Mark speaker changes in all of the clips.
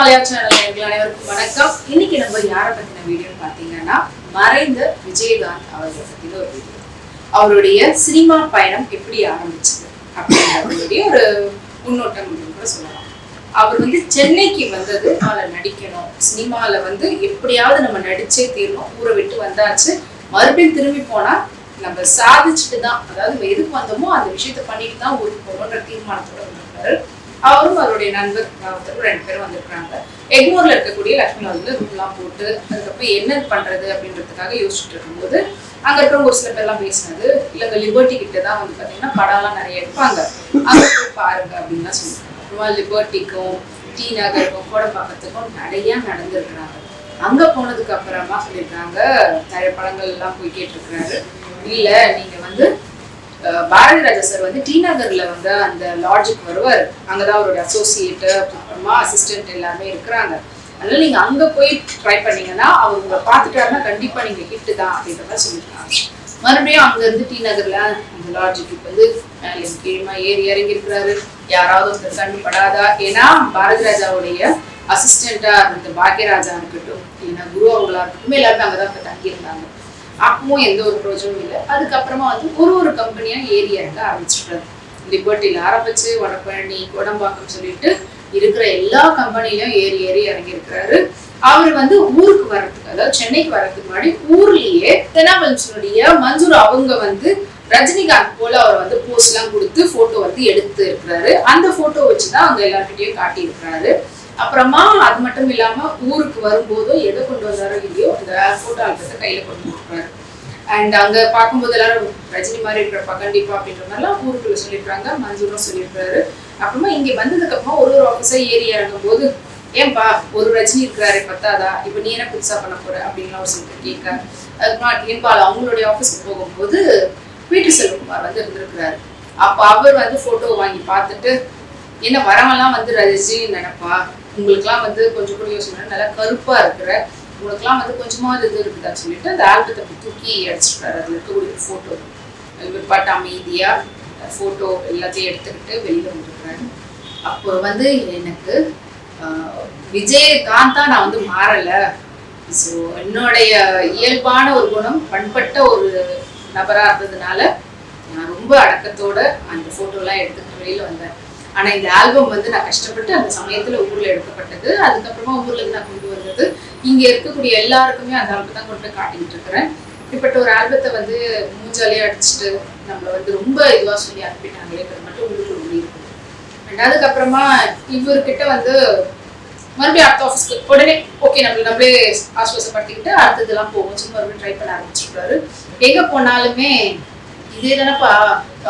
Speaker 1: மாலையா சேனல் அனைவருக்கும் வணக்கம். இன்னைக்கு நம்ம யாரை பத்தின வீடியோ பாத்தீங்கன்னா மறைந்த விஜயகாந்த் அவர்களை பத்தின ஒரு வீடியோ. அவருடைய சினிமா பயணம் எப்படி ஆரம்பிச்சது அப்படின்றதுடைய ஒரு முன்னோட்டம் அப்படின்னு கூட சொல்லலாம். அவர் வந்து சென்னைக்கு வந்தது அதில் நடிக்கணும். சினிமாவில் வந்து எப்படியாவது நம்ம நடிச்சே தீரணும் ஊரை விட்டு வந்தாச்சு. மறுபடியும் திரும்பி போனா நம்ம சாதிச்சுட்டு தான் அதாவது எதுக்கு வந்தோமோ அந்த விஷயத்த பண்ணிட்டு தான் ஊருக்கு போகணுன்ற தீர்மானத்தோட வந்திருக்காரு. அவரும் அவருடைய நண்பர் ஒருத்தர் ரெண்டு பேரும் வந்திருக்கிறாங்க. எக்மோர்ல இருக்கக்கூடிய லக்ஷ்மி வந்து ரூம்லாம் போட்டு அதுக்கப்புறம் என்ன பண்றது அப்படின்றதுக்காக யோசிச்சுட்டு இருக்கும்போது அங்க இருக்கிறவங்க ஒரு சில பேர்லாம் பேசினது இல்லைங்க லிபர்ட்டி கிட்ட தான் வந்து பாத்தீங்கன்னா படம்லாம் நிறைய எடுப்பாங்க. அங்க போய் பாருங்க அப்படின்லாம் சொல்லியிருக்காங்க அப்புறமா லிபர்ட்டிக்கும் டி நகருக்கும் கோடம்பாக்கத்துக்கும் நிறைய நடந்திருக்கிறாங்க. அங்க போனதுக்கு அப்புறமா சொல்லியிருக்காங்க நிறைய படங்கள் எல்லாம் போய் கேட்டிருக்கிறாரு. இல்ல நீங்க வந்து பாரதி ராஜா சார் வந்து டி நகர்ல வந்து அந்த லாட்ஜுக்கு வருவார். அங்கதான் அவருடைய அசோசியேட் அப்புறமா அசிஸ்டன்ட் எல்லாருமே இருக்கிறாங்க. அதனால நீங்க அங்க போய் ட்ரை பண்ணீங்கன்னா அவர் உங்களை பார்த்துட்டாருன்னா கண்டிப்பா நீங்க ஹிட்டு தான் அப்படின்ற மாதிரி சொல்லியிருக்காங்க. மறுபடியும் அங்க இருந்து டி நகர்ல அந்த லாட்ஜுக்கு வந்து கீழமா ஏறி இறங்கி இருக்கிறாரு யாராவது ஒருத்தர் கண்ணு படாதா ஏன்னா பாரதி ராஜாவுடைய அசிஸ்டண்டா இருந்த பாக்யராஜா இருக்கட்டும் இல்லைன்னா குரு அவங்களா இருக்கட்டும் எல்லாருமே அங்கதான் இப்ப தங்கி இருந்தாங்க அப்பவும் எந்த ஒரு ப்ரோஜனும் இல்லை. அதுக்கப்புறமா வந்து ஒரு ஒரு கம்பெனியாக ஏறி இறங்க ஆரம்பிச்சிடுறாரு லிபர்ட்டியில் ஆரம்பிச்சு வடப்பழனி கோடம்பாக்கம் சொல்லிட்டு இருக்கிற எல்லா கம்பெனிலையும் ஏறி ஏறி இறங்கி இருக்கிறாரு. அவர் வந்து ஊருக்கு வர்றதுக்கு அதாவது சென்னைக்கு வர்றதுக்கு முன்னாடி ஊர்லயே தெனாவல்சனுடைய மஞ்சூர் அவங்க வந்து ரஜினிகாந்த் போல அவர் வந்து போஸ்ட் எல்லாம் கொடுத்து போட்டோ வந்து எடுத்து இருக்கிறாரு. அந்த போட்டோ வச்சுதான் அங்க எல்லார்கிட்டயும் காட்டி இருக்கிறாரு அப்புறமா அது மட்டும் இல்லாம ஊருக்கு வரும்போதோ எதை கொண்டு வந்தாரோ இல்லையோ அந்த போட்டோ ஆல்பத்தை கையில கொண்டு கொடுக்குறாரு அண்ட் அங்க பார்க்கும்போது எல்லாரும் ரஜினி மாதிரி இருக்கிறப்பா கண்டிப்பா அப்படின்ற மாதிரிலாம் ஊருக்குள்ள சொல்லியிருக்காங்க. மஞ்சூரும் சொல்லியிருக்காரு அப்புறமா இங்க வந்ததுக்கு அப்புறமா ஒரு ஒரு ஆஃபீஸா ஏறி இறங்கும் போது ஏன்பா ஒரு ரஜினி இருக்கிறாரு பத்தாதா? இப்ப நீ என்ன புதுசா பண்ண போற? அப்படின்லாம் ஒரு சொல்லிட்டு பேர் கேட்க அதுக்கப்புறமா அவங்களுடைய ஆஃபீஸ்க்கு போகும்போது பிடி செல்வகுமார் வந்து இருந்திருக்கிறாரு. அப்ப அவர் வந்து போட்டோ வாங்கி பார்த்துட்டு என்ன வரவெல்லாம் வந்து ரஜினி நினைப்பா உங்களுக்குலாம் வந்து கொஞ்சம் கூட யோசனை நல்லா கருப்பா இருக்கிற உங்களுக்குலாம் வந்து கொஞ்சமாவது இது இருக்குதான்னு சொல்லிட்டு அந்த ஆல்பத்தை அப்படி தூக்கி அடிச்சிருக்காரு அதுல இருக்கக்கூடிய போட்டோ இவர் பாட்டு அமைதியா போட்டோ எல்லாத்தையும் எடுத்துக்கிட்டு வெளியில வந்துருக்குறாரு அப்போ வந்து எனக்கு விஜயகாந்தா நான் வந்து மாறல. ஸோ என்னுடைய இயல்பான ஒரு குணம் பண்பட்ட ஒரு நபராக இருந்ததுனால நான் ரொம்ப அடக்கத்தோட அந்த ஃபோட்டோலாம் எடுத்துக்கிட்டு வெளியில் வந்தேன். ஆனா இந்த ஆல்பம் வந்து நான் கஷ்டப்பட்டு அந்த சமயத்துல ஊர்ல எடுக்கப்பட்டது. அதுக்கப்புறமா ஊர்ல இருந்து நான் கொண்டு வந்தது இங்க இருக்கக்கூடிய எல்லாருக்குமே அந்த ஆல்பம் தான் கொண்டு போய் காட்டிக்கிட்டு இருக்கிறேன். இப்படிப்பட்ட ஒரு ஆல்பத்தை வந்து மூஞ்சாலே அடிச்சுட்டு நம்மளை வந்து ரொம்ப இதுவா சொல்லி அனுப்பிட்டாங்களேன்றது மட்டும் உங்களுக்கு ஒரு இருக்குது அண்ட் அதுக்கப்புறமா இவர்கிட்ட வந்து மறுபடியும் அடுத்த ஆஃபீஸ்க்கு உடனே ஓகே நம்ம நம்மளே ஆஸ்வாசப்படுத்திக்கிட்டு அடுத்ததெல்லாம் போவோம். சும்மா மறுபடியும் ட்ரை பண்ண ஆரம்பிச்சிருக்காரு எங்க போனாலுமே இதே தானப்பா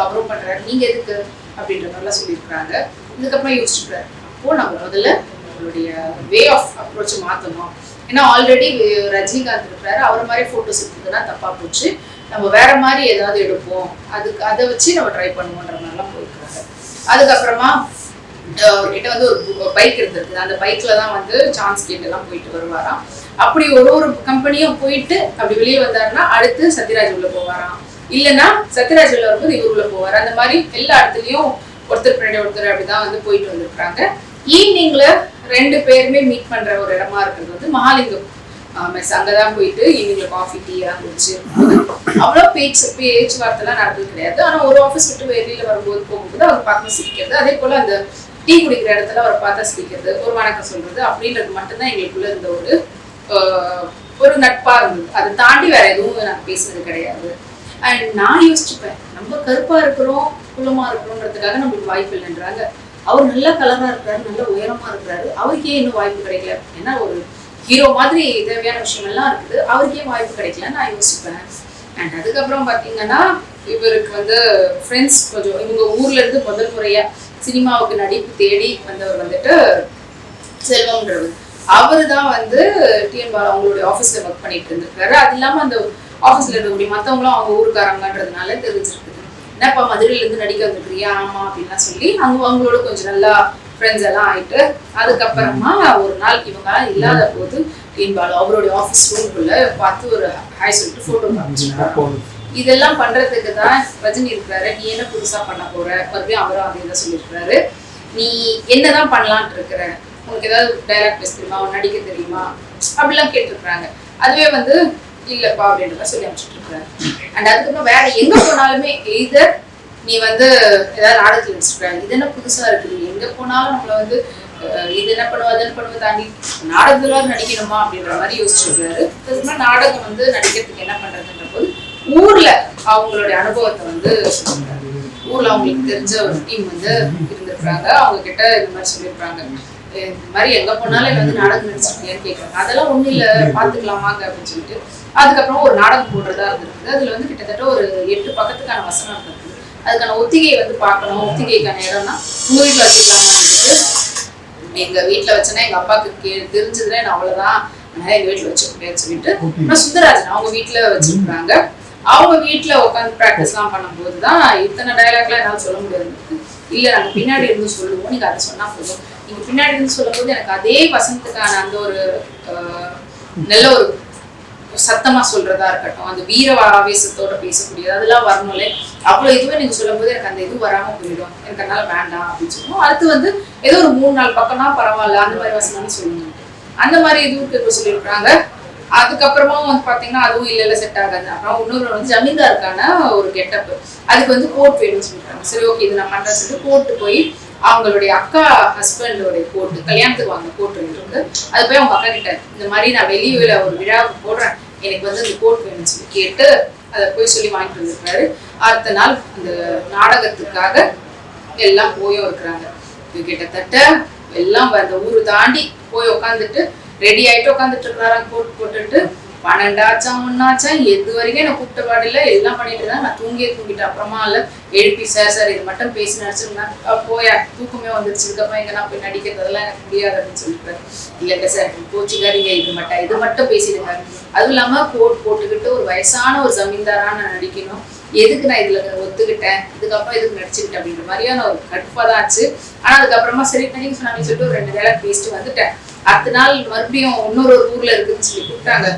Speaker 1: அப்ரூவ் பண்றாரு. நீங்க எதுக்கு? அப்படின்ற மாதிரிலாம் சொல்லியிருக்கிறாங்க. இதுக்கப்புறம் யோசிச்சுக்கிறாரு. அப்போ நம்ம முதல்ல நம்மளுடைய வே ஆஃப் அப்ரோச் மாற்றணும் ஏன்னா ஆல்ரெடி ரஜினிகாந்த் இருக்கிறாரு அவர் மாதிரி ஃபோட்டோஸ் எடுத்ததுன்னா தப்பாக போச்சு. நம்ம வேற மாதிரி ஏதாவது எடுப்போம். அதுக்கு அதை வச்சு நம்ம ட்ரை பண்ணுவோன்ற மாதிரிலாம் போயிருக்காங்க அதுக்கப்புறமா அவர்கிட்ட வந்து ஒரு பைக் இருந்திருக்கு. அந்த பைக்ல தான் வந்து சான்ஸ் கேட்டெல்லாம் போயிட்டு வருவாராம். அப்படி ஒரு ஒரு கம்பெனியும் போயிட்டு அப்படி வெளியே வந்தாருன்னா அடுத்து சத்யராஜ் உள்ள போவாராம். இல்லைன்னா சத்யராஜ் உள்ள வரும்போது இவருக்குள்ள போவார். அந்த மாதிரி எல்லா இடத்துலயும் ஒருத்தர் பின்னாடி ஒருத்தர் அப்படிதான் வந்து போயிட்டு வந்திருக்கிறாங்க. ஈவினிங்ல ரெண்டு பேருமே மீட் பண்ற ஒரு இடமா இருக்கிறது வந்து மகாலிங்கம். மெஸ் அங்கதான் போயிட்டு ஈவினிங்ல காஃபி டீ எல்லாம் குடிச்சு. அவ்வளோ பேச்சு பேச்சுவார்த்தைலாம் நடந்தது கிடையாது. ஆனா ஒரு ஆஃபீஸ் விட்டு வெளியில வரும்போது போகும்போது அவர் பார்க்க சிரிக்கிறது. அதே போல அந்த டீ குடிக்கிற இடத்துல அவரை பார்த்தா சிரிக்கிறது ஒரு வணக்கம் சொல்றது அப்படின்றது மட்டும்தான் எங்களுக்குள்ள இருந்த ஒரு ஒரு நட்பா இருந்தது. அதை தாண்டி வேற எதுவும் நான் பேசுறது கிடையாது. அண்ட் நான் யோசிச்சுப்பேன் நம்ம கருப்பா இருக்கிறோம் குளமா இருக்கிறோன்றதுக்காக நம்மளுக்கு வாய்ப்பு இல்லைன்றாங்க. அவர் நல்ல கலரா இருக்கிறாரு நல்ல உயரமா இருக்கிறாரு. அவருக்கே இன்னும் வாய்ப்பு கிடைக்கல. ஏன்னா ஒரு ஹீரோ மாதிரி தேவையான விஷயங்கள்லாம் இருக்குது. அவருக்கே வாய்ப்பு கிடைக்கல நான் யோசிப்பேன். அண்ட் அதுக்கப்புறம் பார்த்தீங்கன்னா இவருக்கு வந்து ஃப்ரெண்ட்ஸ் கொஞ்சம் இவங்க ஊர்ல இருந்து முதல் முறையா சினிமாவுக்கு நடிப்பு தேடி வந்தவர் வந்துட்டு செல்வம்ன்றவர் அவரு தான் வந்து டிஎன் பாலா அவங்களுடைய ஆஃபீஸில் ஒர்க் பண்ணிட்டு இருந்திருக்காரு. அது இல்லாமல் அந்த ஆஃபீஸ்ல இருக்கக்கூடிய மத்தவங்களும் அவங்க ஊருக்காரங்கன்றதுனால தெரிஞ்சிருக்குது. என்னப்பா மதுரையில இருந்து நடிக்க வந்திருக்கிறியா? ஆமா அப்படின்லாம் சொல்லி அவங்க அவங்களோட கொஞ்சம் நல்லா ஃப்ரெண்ட்ஸ் எல்லாம் ஆயிட்டு அதுக்கப்புறமா ஒரு நாள் இவங்க இல்லாத போது டிஎன் அவருடைய ஆஃபீஸ் ரூம்குள்ள பார்த்து ஒரு ஹாய் சொல்லிட்டு போட்டோ காமிச்சிருக்காரு இதெல்லாம் பண்றதுக்கு தான் ரஜினி இருக்கிறாரு நீ என்ன புதுசா பண்ண போற? மறுபடியும் அவரும் அதே தான் சொல்லியிருக்கிறாரு நீ என்னதான் பண்ணலாம்னு இருக்கிற? உனக்கு ஏதாவது டைலாக் பேச தெரியுமா? உன் நடிக்க தெரியுமா? அப்படிலாம் கேட்டிருக்கிறாங்க. அதுவே வந்து இல்லப்பா அப்படின்ற மாதிரி சொல்லி அனுப்பிச்சிட்டு இருக்கிறாரு அண்ட் அதுக்கப்புறம் வேற எங்க போனாலுமே எய்தர் நீ வந்து ஏதாவது நாடகத்தில் நடிச்சிருக்க இது என்ன புதுசா இருக்குது எங்க போனாலும் நம்மள வந்து இது என்ன பண்ணுவா அது என்ன பண்ணுவா தாண்டி நாடகத்துல நடிக்கணுமா அப்படின்ற மாதிரி யோசிச்சுருக்காரு. அதுக்கப்புறம் நாடகம் வந்து நடிக்கிறதுக்கு என்ன பண்றதுன்ற போது ஊர்ல அவங்களுடைய அனுபவத்தை வந்து ஊர்ல அவங்களுக்கு தெரிஞ்ச ஒரு டீம் வந்து இருந்திருக்காங்க அவங்க கிட்ட இந்த மாதிரி சொல்லியிருக்காங்க இந்த மாதிரி எங்க போனாலும் வந்து நாடகம் நடிச்சிருக்கேன்னு கேட்குறாங்க. அதெல்லாம் ஒண்ணும் இல்ல பாத்துக்கலாமாங்க அப்படின்னு சொல்லிட்டு. அதுக்கப்புறம் ஒரு நாடகம் போடுறதா இருந்திருக்கு. அதுல வந்து கிட்டத்தட்ட ஒரு எட்டு பக்கத்துக்கான வசனம் இருந்திருக்கு. அதுக்கான ஒத்திகையை வந்து பார்க்கணும். ஒத்திகைக்கான இடம்னா உங்க வீட்டுல வச்சுக்கலாமான்னு எங்க வீட்டுல வச்சேன்னா எங்க அப்பாவுக்கு கே தெரிஞ்சதுன்னா நான் அவ்வளவுதான். அதனால எங்க வீட்டுல வச்சுக்க சொல்லிட்டு அப்புறம் சுந்தராஜன் அவங்க வீட்டுல வச்சிருக்காங்க அவங்க வீட்டுல உட்காந்து பிராக்டிஸ் எல்லாம் பண்ணும்போது தான் இத்தனை டைலாக்லாம் என்னால சொல்ல முடியாது. இல்ல நாங்க பின்னாடி இருந்து சொல்லுவோம். நீங்க அதை சொன்னா போதும். நீங்க பின்னாடி இருந்து சொல்லும்போது எனக்கு அதே வசந்தத்துக்கான அந்த ஒரு நல்ல ஒரு சத்தமா சொல்றதா இருக்கட்டும். அந்த வீர ஆவேசத்தோட பேசக்கூடியது அதெல்லாம் வரணும்ல. அவ்வளவு இதுவே நீங்க சொல்லும்போது எனக்கு அந்த இது வராம போயிடும். எனக்கு அதனால வேண்டாம் அப்படின்னு சொல்லுவோம். அடுத்து வந்து ஏதோ ஒரு மூணு நாள் பக்கம்னா பரவாயில்ல அந்த மாதிரி வசனம் சொல்லுங்க. அந்த மாதிரி இதுவுக்கு இப்ப சொல்லியிருக்காங்க அதுக்கப்புறமா வந்து பாத்தீங்கன்னா அதுவும் இல்ல இல்ல செட் ஆகாது. அப்புறம் இன்னொரு வந்து ஜமீன்தாருக்கான ஒரு கெட்டப் அதுக்கு வந்து கோட் வேணும்னு சொல்லிட்டாங்க சரி ஓகே இது நான் பண்றேன் சொல்லிட்டு கோர்ட்டு போய் அவங்களுடைய அக்கா ஹஸ்பண்டோடைய கோட்டு கல்யாணத்துக்கு வாங்க கோட் இருந்து அது போய் அவங்க அக்கா கிட்ட இந்த மாதிரி நான் வெளியூர்ல ஒரு விழாவுக்கு போடுறேன். எனக்கு வந்து இந்த கோட் வேணும்னு சொல்லி கேட்டு அதை போய் சொல்லி வாங்கிட்டு வந்திருக்காரு. அடுத்த நாள் அந்த நாடகத்துக்காக எல்லாம் போயும் இருக்கிறாங்க. இது கிட்டத்தட்ட எல்லாம் அந்த ஊர் தாண்டி போய் உட்காந்துட்டு ரெடி ஆயிட்டு உட்காந்துட்டு இருக்கிறாராம் கோட் போட்டுட்டு. பன்னெண்டாச்சும் ஒன்னாச்சும் எது வரைக்கும் எனக்கு கூப்பிட்ட இல்லை எல்லாம் பண்ணிட்டு இருந்தா நான் தூங்கியே தூங்கிட்டேன். அப்புறமா இல்ல எழுப்பி சார் சார் இது மட்டும் பேசி நடிச்சிருந்தா போயா தூக்கமே வந்துருச்சு. இதுக்கப்புறம் எங்க நான் போய் நடிக்கிறதெல்லாம் எனக்கு முடியாது அப்படின்னு சொல்லிட்டு இல்லைங்க சார் கோச்சிக்காதீங்க. இது மட்டும் இது மட்டும் பேசிடுங்க. அதுவும் இல்லாம கோட் போட்டுக்கிட்டு ஒரு வயசான ஒரு ஜமீன்தாரா நான் நடிக்கணும். எதுக்கு நான் இதுல ஒத்துக்கிட்டேன்? இதுக்கப்புறம் எதுக்கு நடிச்சுக்கிட்டேன் அப்படின்ற மாதிரியான ஒரு கடுப்பா தான் ஆச்சு. ஆனா அதுக்கப்புறமா சரி நடிக்க சொன்னாங்கன்னு சொல்லிட்டு ஒரு ரெண்டு வேலை பேசிட்டு வந்துட்டேன். அடுத்த நாள் மறுபடியும் இன்னொரு ஒரு ஊர்ல இருக்குன்னு சொல்லி கூப்பிட்டாங்க.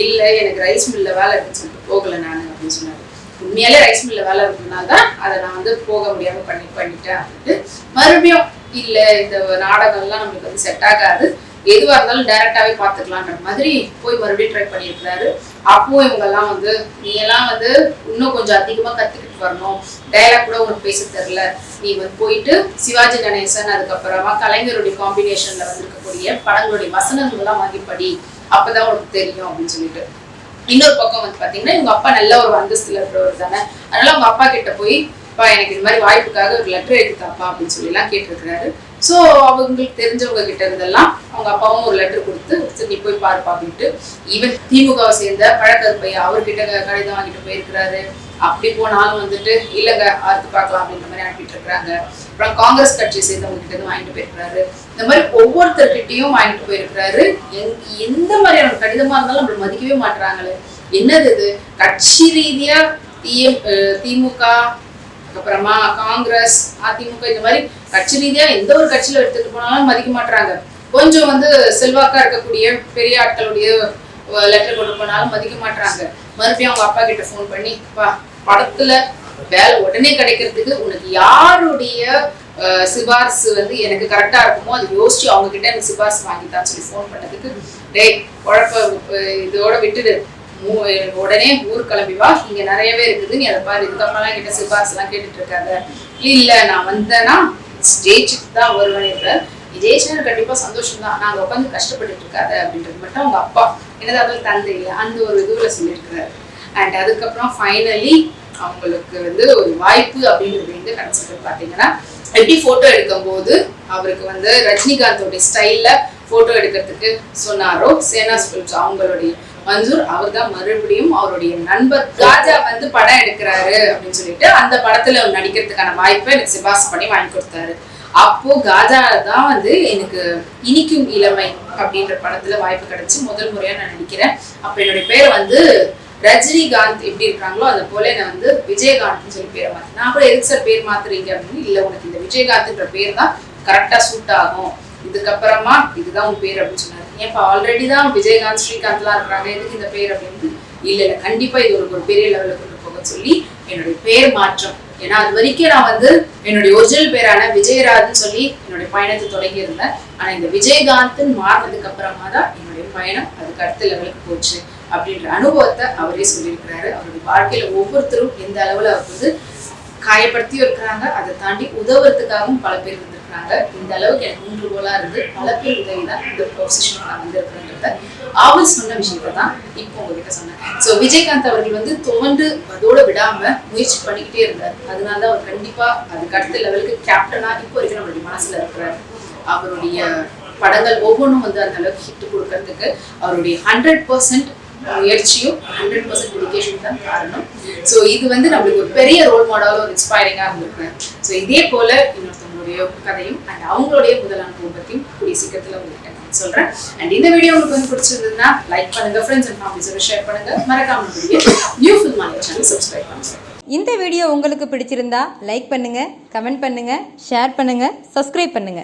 Speaker 1: இல்லை எனக்கு ரைஸ் மில்ல வேலை இருக்குன்னு சொல்லிட்டு போகல நான் அப்படின்னு சொன்னாரு. உண்மையாலே ரைஸ் மில்ல வேலை இருக்குன்னா தான் அதை நான் வந்து போக முடியாம பண்ணி பண்ணிட்டேன் அப்படின்ட்டு மறுபடியும் இல்லை இந்த நாடகம்லாம் நம்மளுக்கு வந்து செட் ஆகாது. எதுவாக இருந்தாலும் டைரக்டாவே பார்த்துக்கலான்ற மாதிரி போய் மறுபடியும் ட்ரை பண்ணியிருக்கிறாரு. அப்போ இவங்கெல்லாம் வந்து நீ எல்லாம் வந்து இன்னும் கொஞ்சம் அதிகமாக கற்றுக்கிட்டு வரணும். டைலாக் கூட உனக்கு பேச தெரில நீ வந்து போயிட்டு சிவாஜி கணேசன் அதுக்கப்புறமா கலைஞருடைய காம்பினேஷனில் வந்திருக்கக்கூடிய படங்களுடைய வசனங்கள்லாம் வாங்கி படி. அப்பதான் உனக்கு தெரியும் அப்படின்னு சொல்லிட்டு. இன்னொரு பக்கம் வந்து பாத்தீங்கன்னா இவங்க அப்பா நல்ல ஒரு அந்தஸ்துல இருக்கிறவர் தானே. அதனால அவங்க அப்பா கிட்ட போய் அப்பா எனக்கு இது மாதிரி வாய்ப்புக்காக ஒரு லெட்டர் எழுதித்தாப்பா அப்படின்னு சொல்லி எல்லாம் கேட்டிருக்கிறாரு. ஸோ அவங்களுக்கு தெரிஞ்சவங்க கிட்ட இருந்தெல்லாம் அவங்க அப்பாவும் ஒரு லெட்டர் கொடுத்து சரி நீ போய் பாருப்பா அப்படின்ட்டு. ஈவன் திமுகவை சேர்ந்த பழக்கருப்பையா அவர்கிட்ட கடிதம் வாங்கிட்டு போயிருக்கிறாரு. அப்படி போனாலும் வந்துட்டு இல்லைங்க அடுத்து பார்க்கலாம் அப்படின்ற மாதிரி அனுப்பிட்டு இருக்காங்க அப்புறம் காங்கிரஸ் கட்சியை சேர்ந்தவங்க கிட்ட இருந்து வாங்கிட்டு போயிருக்கிறாரு. இந்த மாதிரி ஒவ்வொருத்தர்கிட்டயும் வாங்கிட்டு போயிருக்கிறாரு. எந்த மாதிரியான கடிதமா இருந்தாலும் நம்மள மதிக்கவே மாட்றாங்களே. என்னது இது? கட்சி ரீதியா திஎம் திமுக அப்புறமா காங்கிரஸ் அதிமுக இந்த மாதிரி கட்சி ரீதியா எந்த ஒரு கட்சியில எடுத்துட்டு போனாலும் மதிக்க மாட்டுறாங்க கொஞ்சம் வந்து செல்வாக்கா இருக்கக்கூடிய பெரிய ஆட்களுடைய லெட்டர் கொண்டு போனாலும் மதிக்க மாட்றாங்க. மறுபடியும் அவங்க அப்பா கிட்ட ஃபோன் பண்ணி பா படத்துல வேலை உடனே கிடைக்கிறதுக்கு உனக்கு யாருடைய சிபாரிசு வந்து எனக்கு கரெக்டா இருக்குமோ அது யோசிச்சு அவங்க கிட்ட எனக்கு சிபாரிசு வாங்கிட்டான்னு சொல்லி ஃபோன் பண்ணதுக்கு டேய் குழப்ப இதோட விட்டுடு. உடனே ஊர் கிளம்பி வா. இங்க நிறையவே இருக்குது. நீ அதை பாரு. இதுக்கப்புறம்லாம் கிட்ட சிபாரிசு எல்லாம் கேட்டுட்டு இருக்காங்க இல்ல நான் வந்தேன்னா ஜெயிச்சுட்டு தான் வருவேன். விஜயசேகர் கண்டிப்பா சந்தோஷம் தான் நாங்க உட்காந்து கஷ்டப்பட்டுட்டு இருக்காத அப்படின்றது மட்டும் அவங்க அப்பா என்னதான் தந்தை இல்லை அந்த ஒரு இதுவில் சொல்லியிருக்கிறாரு. அண்ட் அதுக்கப்புறம் ஃபைனலி அவங்களுக்கு வந்து ஒரு வாய்ப்பு அப்படின்றது வந்து கிடைச்சது பார்த்தீங்கன்னா எப்படி ஃபோட்டோ எடுக்கும்போது அவருக்கு வந்து ரஜினிகாந்தோடைய ஸ்டைலில் ஃபோட்டோ எடுக்கிறதுக்கு சொன்னாரோ சேனா ஸ்பில்ஸ் அவங்களுடைய மஞ்சூர் அவர் தான் மறுபடியும் அவருடைய நண்பர் ராஜா வந்து படம் எடுக்கிறாரு அப்படின்னு சொல்லிட்டு அந்த படத்துல அவர் நடிக்கிறதுக்கான வாய்ப்பை எனக்கு சிபாஸ் பண்ணி வாங்கி கொடுத்தாரு. அப்போ காஜா தான் வந்து எனக்கு இனிக்கும் இளமை அப்படின்ற படத்துல வாய்ப்பு கிடைச்சு முதல் முறையா நான் நடிக்கிறேன். அப்ப என்னுடைய பேர் வந்து ரஜினிகாந்த் எப்படி இருக்காங்களோ அது போல நான் வந்து விஜயகாந்த்னு சொல்லி பேரை மாத்தேன் நான் கூட எதுக்கு சார் பேர் மாத்துறீங்க அப்படின்னு? இல்ல உனக்கு இந்த விஜயகாந்த்ன்ற பேர் தான் கரெக்டா சூட் ஆகும். இதுக்கப்புறமா இதுதான் உன் பேர் அப்படின்னு சொன்னாரு. ஏன்ப்பா ஆல்ரெடி தான் விஜயகாந்த் ஸ்ரீகாந்த்லாம் இருக்கிறாங்க. எதுக்கு இந்த பேர் அப்படின்னு இல்ல இல்ல கண்டிப்பா இது ஒரு ஒரு பெரிய லெவலில் கொண்டு போக சொல்லி என்னுடைய பேர் மாற்றம் ஏன்னா அது வரைக்கும் நான் வந்து என்னுடைய ஒரிஜினல் பேரான விஜயராஜ்னு சொல்லி என்னுடைய பயணத்தை தொடங்கி இருந்தேன். ஆனா இந்த விஜயகாந்த்னு மாறினதுக்கு அப்புறமா தான் என்னுடைய பயணம் அதுக்கு அடுத்த லெவலுக்கு போச்சு அப்படின்ற அனுபவத்தை அவரே சொல்லியிருக்கிறாரு. அவருடைய வாழ்க்கையில ஒவ்வொருத்தரும் எந்த அளவுல அவர் வந்து காயப்படுத்தியும் இருக்கிறாங்க அதை தாண்டி உதவுறதுக்காகவும் பல பேர் இருக்காங்க. இந்த அளவுக்கு எனக்கு மூன்று கோலா இருந்து பல பேர் உதவி தான் இந்த பொசிஷன் நான் வந்திருக்கிறேன்றத ஆவல் சொன்ன விஷயத்தை தான் இப்போ உங்ககிட்ட சொன்னேன். ஸோ விஜயகாந்த் அவர்கள் வந்து தோண்டு அதோட விடாம முயற்சி பண்ணிக்கிட்டே இருந்தார். அதனால தான் அவர் கண்டிப்பா அதுக்கு அடுத்த லெவலுக்கு கேப்டனா இப்போ வரைக்கும் நம்மளுடைய மனசுல இருக்கிறார் அவருடைய படங்கள் ஒவ்வொன்றும் வந்து அந்த அளவுக்கு ஹிட் கொடுக்கறதுக்கு அவருடைய ஹண்ட்ரட் பர்சன்ட் முயற்சியும் ஹண்ட்ரட் பர்சன்ட் டெடிக்கேஷன் தான் காரணம். ஸோ இது வந்து நம்மளுக்கு ஒரு பெரிய ரோல் மாடலாக ஒரு இன்ஸ்பைரிங்காக இருந்திருக்கேன் ஸோ இதே போல அவங்களுடைய கதையும் அண்ட் அவங்களுடைய முதல் அனுபவத்தையும் கூடிய சீக்கிரத்தில் உங்ககிட்ட நான் சொல்றேன். அண்ட் இந்த வீடியோ உங்களுக்கு வந்து பிடிச்சிருந்ததுன்னா லைக் பண்ணுங்க ஃப்ரெண்ட்ஸ் அண்ட் ஃபேமிலிஸோட ஷேர் பண்ணுங்க. மறக்காம நியூ ஃபில்ம் மாலை சேனல் சப்ஸ்கிரைப் பண்ணுங்க.
Speaker 2: இந்த வீடியோ உங்களுக்கு பிடிச்சிருந்தா லைக் பண்ணுங்க கமெண்ட் பண்ணுங்க ஷேர் பண்ணுங்க சப்ஸ்கிரைப் பண்ணுங்க.